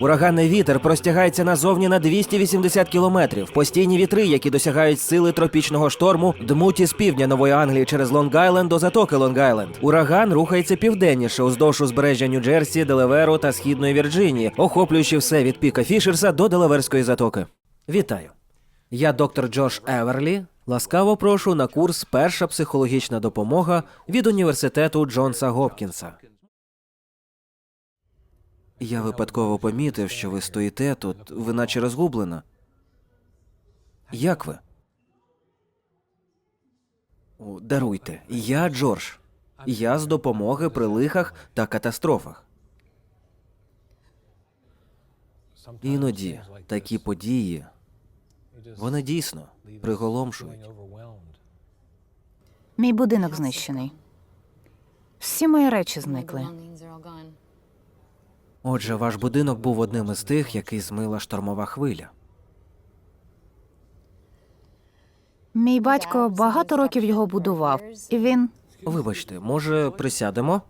Ураганний вітер простягається назовні на 280 кілометрів. Постійні вітри, які досягають сили тропічного шторму, дмуть із півдня Нової Англії через Лонг-Айленд до затоки Лонг-Айленд. Ураган рухається південніше уздовж узбережжя Нью-Джерсі, Делаверу та східної Вірджинії, охоплюючи все від піка Фішерса до Делаверської затоки. Вітаю! Я доктор Джош Еверлі. Ласкаво прошу на курс Перша психологічна допомога від університету Джонса Гопкінса. Я випадково помітив, що ви стоїте тут, ви наче розгублена. Як ви? Даруйте, я Джордж. Я з допомоги при лихах та катастрофах. Іноді такі події вони дійсно приголомшують. Мій будинок знищений. Всі мої речі зникли. Отже, ваш будинок був одним із тих, який змила штормова хвиля. Мій батько багато років його будував, і він Вибачте, може, присядемо?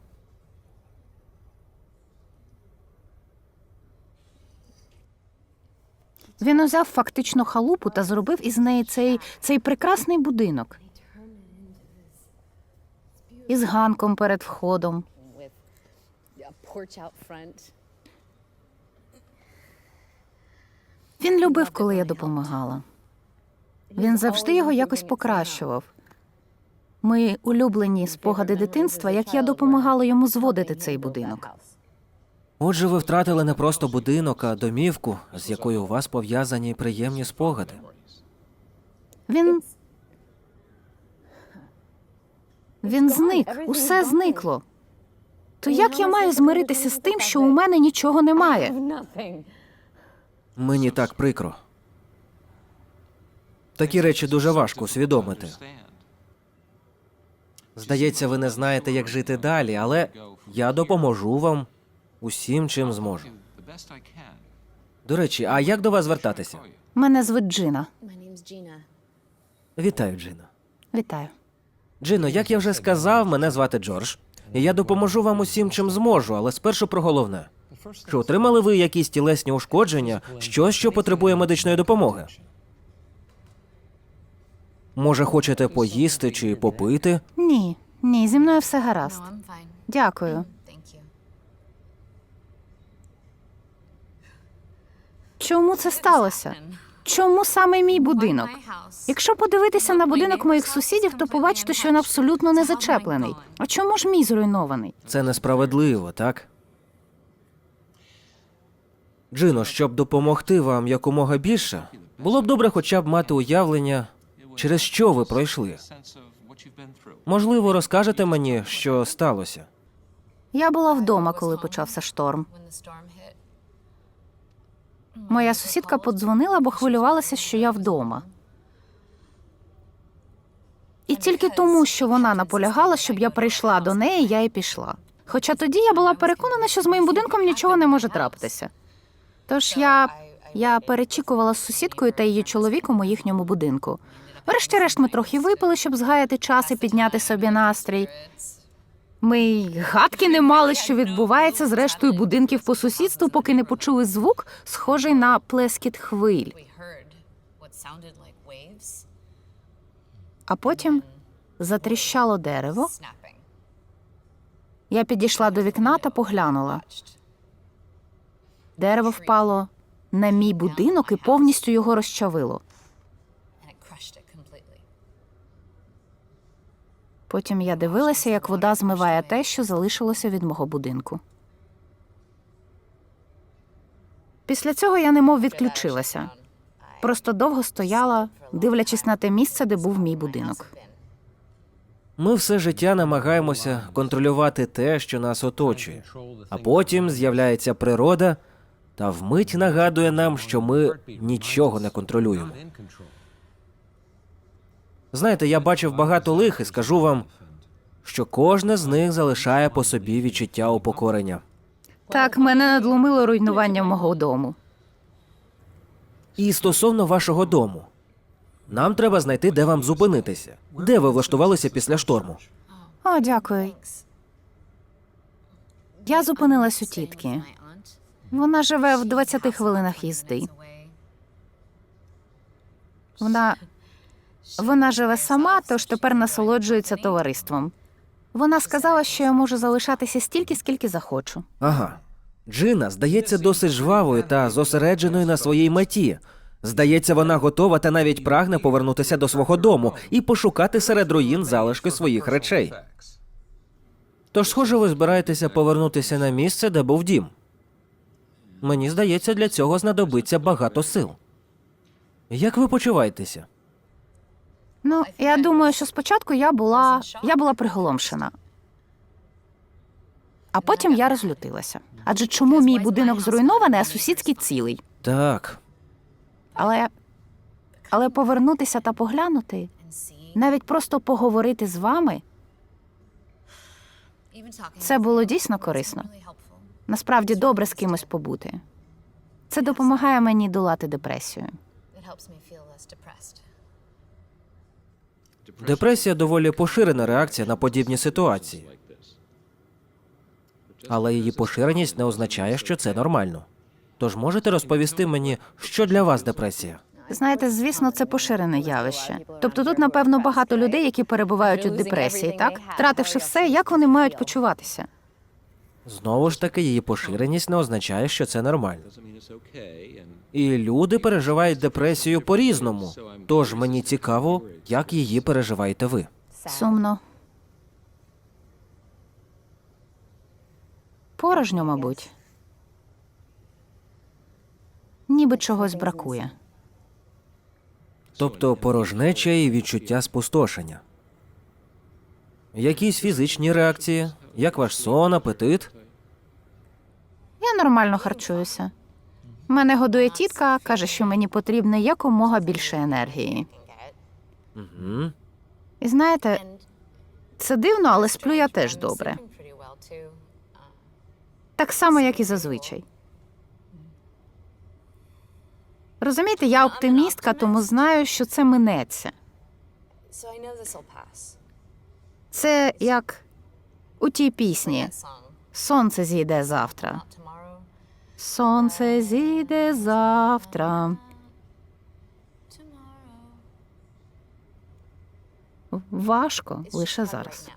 він узяв фактично халупу та зробив із неї цей, цей прекрасний будинок. Із ганком перед входом. Він любив, коли я допомагала. Він завжди його якось покращував. Мої улюблені спогади дитинства, як я допомагала йому зводити цей будинок. Отже, ви втратили не просто будинок, а домівку, з якою у вас пов'язані приємні спогади. Він. Він зник, усе зникло. То як я маю змиритися з тим, що у мене нічого немає? Мені так прикро. Такі речі дуже важко усвідомити. Здається, ви не знаєте, як жити далі, але я допоможу вам усім, чим зможу. До речі, а як до вас звертатися? Мене звуть Джина. Вітаю, Джино. Вітаю. Джино, як я вже сказав, мене звати Джордж. І я допоможу вам усім, чим зможу, але спершу про головне. Чи отримали ви якісь тілесні ушкодження, щось, що потребує медичної допомоги? Може, хочете поїсти чи попити? Ні, ні, зі мною все гаразд. Дякую. Чому це сталося? Чому саме мій будинок? Якщо подивитися на будинок моїх сусідів, то побачите, що він абсолютно не зачеплений. А чому ж мій зруйнований? Це несправедливо, так? Джино, щоб допомогти вам якомога більше, було б добре хоча б мати уявлення, через що ви пройшли. Можливо, розкажете мені, що сталося. Я була вдома, коли почався шторм. Моя сусідка подзвонила, бо хвилювалася, що я вдома. І тільки тому, що вона наполягала, щоб я прийшла до неї, я і пішла. Хоча тоді я була переконана, що з моїм будинком нічого не може трапитися. Тож я, я перечікувала з сусідкою та її чоловіком у їхньому будинку. Врешті-решт ми трохи випили, щоб згаяти час і підняти собі настрій. Ми й гадки не мали, що відбувається з рештою будинків по сусідству, поки не почули звук, схожий на плескіт хвиль. А потім затріщало дерево. Я підійшла до вікна та поглянула. Дерево впало на мій будинок і повністю його розчавило. Потім я дивилася, як вода змиває те, що залишилося від мого будинку. Після цього я немов відключилася. Просто довго стояла, дивлячись на те місце, де був мій будинок. Ми все життя намагаємося контролювати те, що нас оточує, а потім з'являється природа та вмить нагадує нам, що ми нічого не контролюємо. Знаєте, я бачив багато лих і скажу вам, що кожне з них залишає по собі відчуття упокорення. Так, мене надломило руйнування мого дому. І стосовно вашого дому, нам треба знайти, де вам зупинитися. Де ви влаштувалися після шторму? О, дякую. Я зупинилась у тітки. Вона живе в 20 хвилинах їзди. Вона вона живе сама, тож тепер насолоджується товариством. Вона сказала, що я можу залишатися стільки, скільки захочу. Ага. Джина здається досить жвавою та зосередженою на своїй меті. Здається, вона готова та навіть прагне повернутися до свого дому і пошукати серед руїн залишки своїх речей. Тож, схоже, ви збираєтеся повернутися на місце, де був дім. Мені здається, для цього знадобиться багато сил. Як ви почуваєтеся? Ну, я думаю, що спочатку я була я була приголомшена. А потім я розлютилася. Адже чому мій будинок зруйнований, а сусідський цілий? Так, Але, але повернутися та поглянути, навіть просто поговорити з вами, це було дійсно корисно. Насправді добре з кимось побути. Це допомагає мені долати депресію. депресія доволі поширена реакція на подібні ситуації. Але її поширеність не означає, що це нормально. Тож можете розповісти мені, що для вас депресія? Знаєте, звісно, це поширене явище. Тобто тут, напевно, багато людей, які перебувають у депресії, так? Втративши все, як вони мають почуватися? Знову ж таки, її поширеність не означає, що це нормально. І люди переживають депресію по-різному. Тож мені цікаво, як її переживаєте ви. Сумно. Порожньо, мабуть. Ніби чогось бракує. Тобто порожнеча і відчуття спустошення. Якісь фізичні реакції, як ваш сон, апетит? Нормально харчуюся. Мене годує тітка, каже, що мені потрібно якомога більше енергії. І знаєте, це дивно, але сплю я теж добре. Так само, як і зазвичай. Розумієте, я оптимістка, тому знаю, що це минеться. Це як у тій пісні Сонце зійде завтра. Сонце зійде завтра. Важко лише зараз.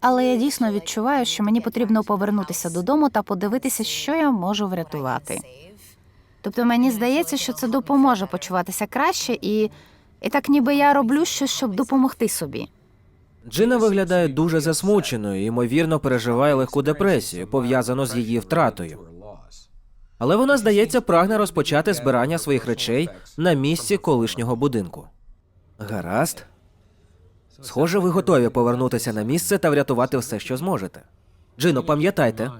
Але я дійсно відчуваю, що мені потрібно повернутися додому та подивитися, що я можу врятувати. Тобто мені здається, що це допоможе почуватися краще, і, і так ніби я роблю щось, щоб допомогти собі. Джина виглядає дуже засмученою і, ймовірно, переживає легку депресію, пов'язану з її втратою. Але вона, здається, прагне розпочати збирання своїх речей на місці колишнього будинку. Гаразд. Схоже, ви готові повернутися на місце та врятувати все, що зможете. Джино, пам'ятайте,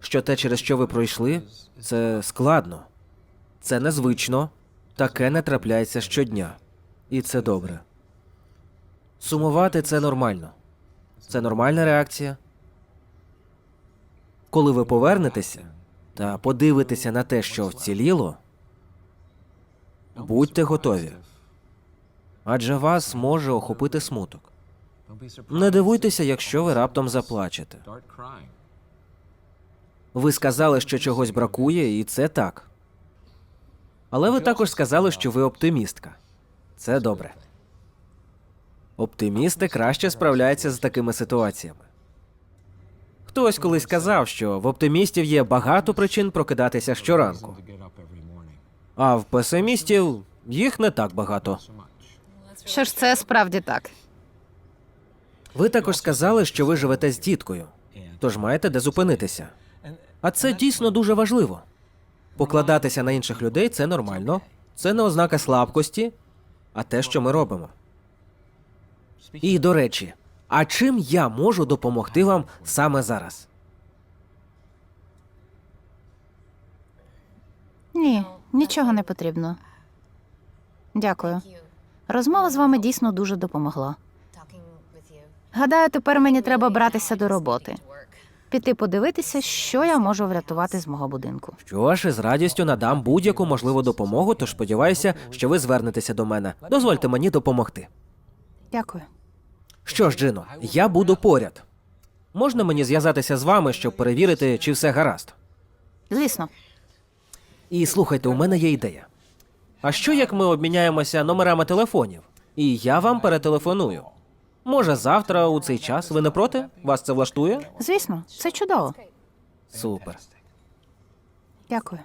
що те, через що ви пройшли, це складно, це незвично, таке не трапляється щодня. І це добре. Сумувати це нормально. Це нормальна реакція. Коли ви повернетеся та подивитеся на те, що вціліло, будьте готові. Адже вас може охопити смуток. Не дивуйтеся, якщо ви раптом заплачете. Ви сказали, що чогось бракує, і це так. Але ви також сказали, що ви оптимістка. Це добре. Оптимісти краще справляються з такими ситуаціями. Хтось колись сказав, що в оптимістів є багато причин прокидатися щоранку, а в песимістів їх не так багато. Що ж, це справді так. Ви також сказали, що ви живете з тіткою, тож маєте де зупинитися. А це дійсно дуже важливо. Покладатися на інших людей це нормально, це не ознака слабкості, а те, що ми робимо. І до речі, а чим я можу допомогти вам саме зараз? Ні, нічого не потрібно. Дякую. Розмова з вами дійсно дуже допомогла. Гадаю, тепер мені треба братися до роботи. Піти подивитися, що я можу врятувати з мого будинку. Що ж, із радістю надам будь-яку можливу допомогу, тож сподіваюся, що ви звернетеся до мене. Дозвольте мені допомогти. Дякую. Що ж, Джино, я буду поряд. Можна мені зв'язатися з вами, щоб перевірити, чи все гаразд? Звісно, І слухайте, у мене є ідея. А що як ми обміняємося номерами телефонів? І я вам перетелефоную. Може, завтра у цей час ви не проти? Вас це влаштує? звісно, це чудово. Супер. Дякую.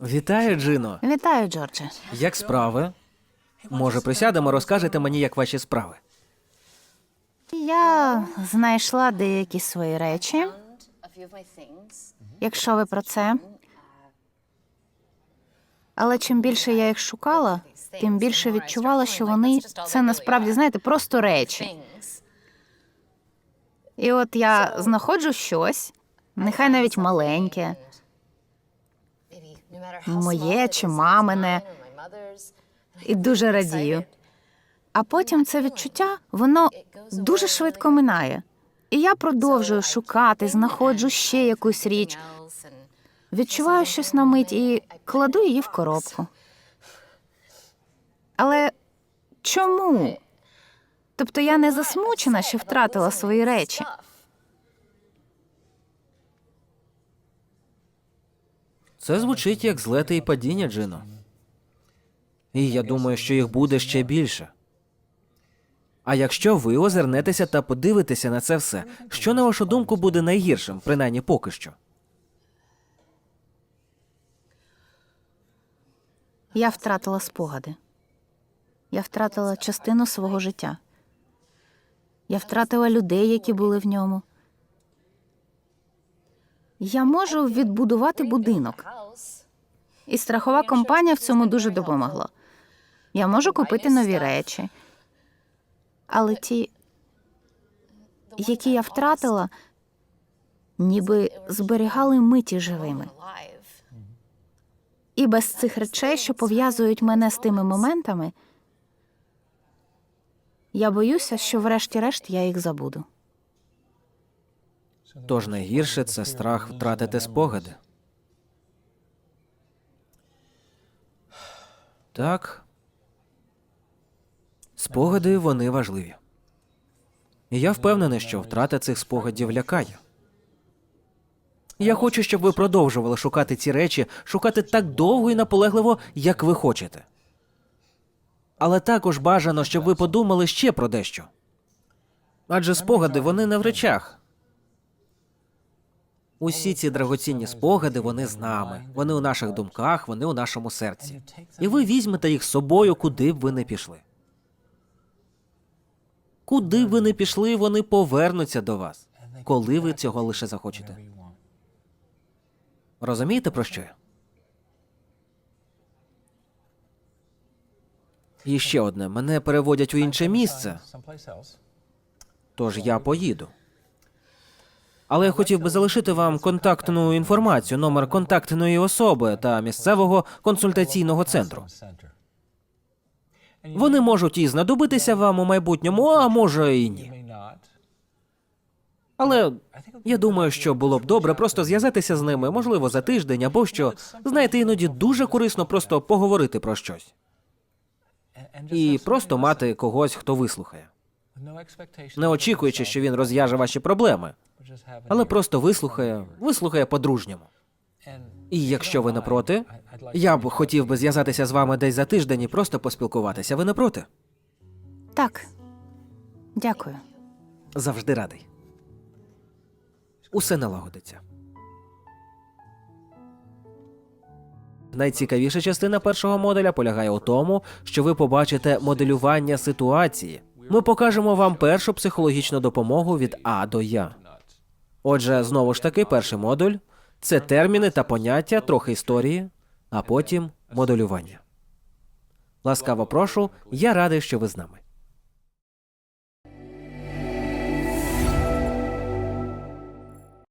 Вітаю, Джино. Вітаю, Джордже. Як справи? Може, присядемо, розкажете мені, як ваші справи. Я знайшла деякі свої речі. Якщо ви про це. Але чим більше я їх шукала, тим більше відчувала, що вони це насправді, знаєте, просто речі. І от я знаходжу щось, нехай навіть маленьке, моє чи мамине, і дуже радію. А потім це відчуття, воно дуже швидко минає. І я продовжую шукати, знаходжу ще якусь річ, відчуваю щось на мить і кладу її в коробку. Але чому? Тобто я не засмучена, що втратила свої речі. Це звучить як злети і падіння, Джино. І я думаю, що їх буде ще більше. А якщо ви озирнетеся та подивитеся на це все, що на вашу думку буде найгіршим, принаймні поки що? Я втратила спогади. Я втратила частину свого життя. Я втратила людей, які були в ньому. Я можу відбудувати будинок. І страхова компанія в цьому дуже допомогла. Я можу купити нові речі. Але ті, які я втратила, ніби зберігали миті живими. І без цих речей, що пов'язують мене з тими моментами, я боюся, що врешті-решт я їх забуду. Тож найгірше це страх втратити спогади. Так. Спогади вони важливі. І я впевнений, що втрата цих спогадів лякає. Я хочу, щоб ви продовжували шукати ці речі, шукати так довго і наполегливо, як ви хочете. Але також бажано, щоб ви подумали ще про дещо. Адже спогади вони не в речах, Усі ці драгоцінні спогади, вони з нами. Вони у наших думках, вони у нашому серці. І ви візьмете їх з собою, куди б ви не пішли. Куди б ви не пішли, вони повернуться до вас, коли ви цього лише захочете. Розумієте про що? І ще одне: мене переводять у інше місце, тож я поїду. Але я хотів би залишити вам контактну інформацію, номер контактної особи та місцевого консультаційного центру. Вони можуть і знадобитися вам у майбутньому, а може і ні. Але я думаю, що було б добре просто зв'язатися з ними, можливо, за тиждень або що. Знаєте, іноді дуже корисно просто поговорити про щось і просто мати когось, хто вислухає, не очікуючи, що він розв'яже ваші проблеми, але просто вислухає, вислухає по-дружньому. І якщо ви не проти, я б хотів би зв'язатися з вами десь за тиждень і просто поспілкуватися. Ви не проти? Так, дякую. Завжди радий. Усе налагодиться. Найцікавіша частина першого модуля полягає у тому, що ви побачите моделювання ситуації. Ми покажемо вам першу психологічну допомогу від А до Я. Отже, знову ж таки, перший модуль це терміни та поняття, трохи історії, а потім моделювання. Ласкаво прошу, я радий, що ви з нами.